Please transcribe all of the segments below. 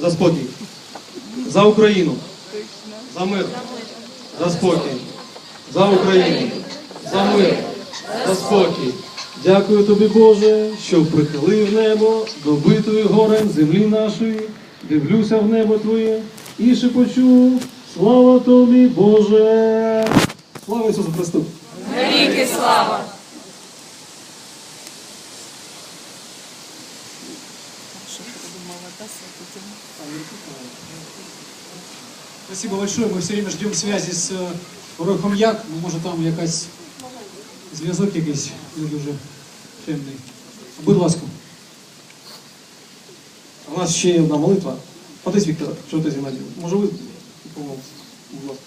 За спокій. За Україну. За мир. За спокій. За Україну. За мир. За спокій. Дякую тобі, Боже, що прихилив небо до битої горем землі нашої. Дивлюся в небо Твоє і шепочу. Слава тобі, Боже! Слава Ісусу Христу! Навіки слава! Спасибо большое. Мы все время ждем связи з е, Як. Ну, може там якась зв'язок якийсь не дуже темний. Будь ласка. У нас ще одна молитва. Отець Віктор, що ти зі мною? Може ви помолитесь? Будь ласка.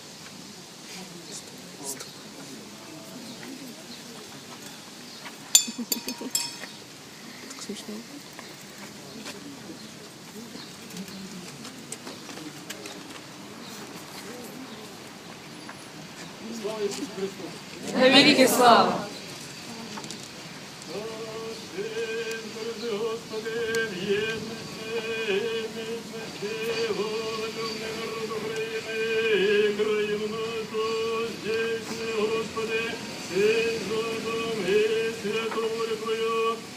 Навіки слава!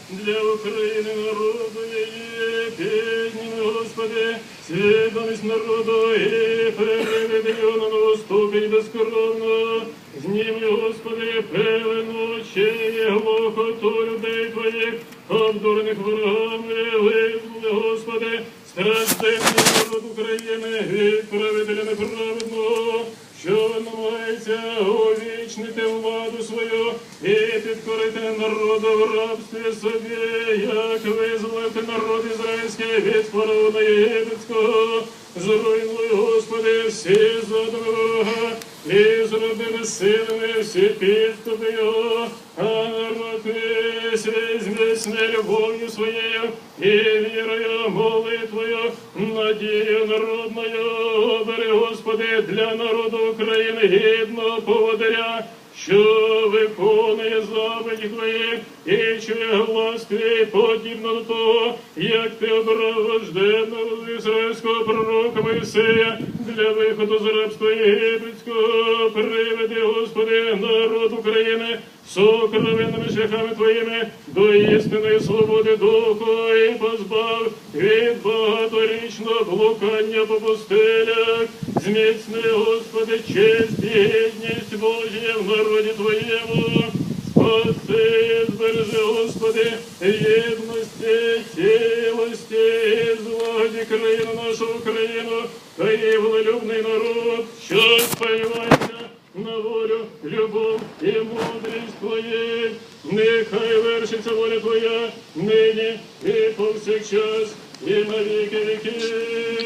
Для України народу її піснями, Господи, свідомість народу і переведи ступінь безкоровно. Зніми, Господи, пелену очей, глухоту людей Твоїх, обдурених ворогами, визволи, Господи, стражденний народ України від правителя неправедного, що намагається увічнити владу свою і підкорити народу в рабстві собі, як визволити народ ізраїльський від фараона єгипетського. Зруйнуй, Господи, всі задуми ворога, і зроби безсилими всі підступи його, а народ весь візьме любов'ю своєю і вірою, молитвою, надією народною. Обери, Господи, для народу України гідного поводиря, що виконує заповіді Твої і чує глас Твій, подібно до того, як ти обрав вожденного ізраїльського пророка Моїсея для виходу з рабства єгипетського. Приведи, Господи, народ України сокровенними шляхами Твоїми до істинної свободи духу і позбав від багаторічного блукання по Господи, честь і гідність Божія в народі Твоєму. Спаси, збережи, Господи, єдності, цілості злагоді країну нашу Україну та її волелюбний народ, що сподівається на волю, любов і мудрість Твої. Нехай вершиться воля Твоя нині і повсякчас, і на віків. Амінь.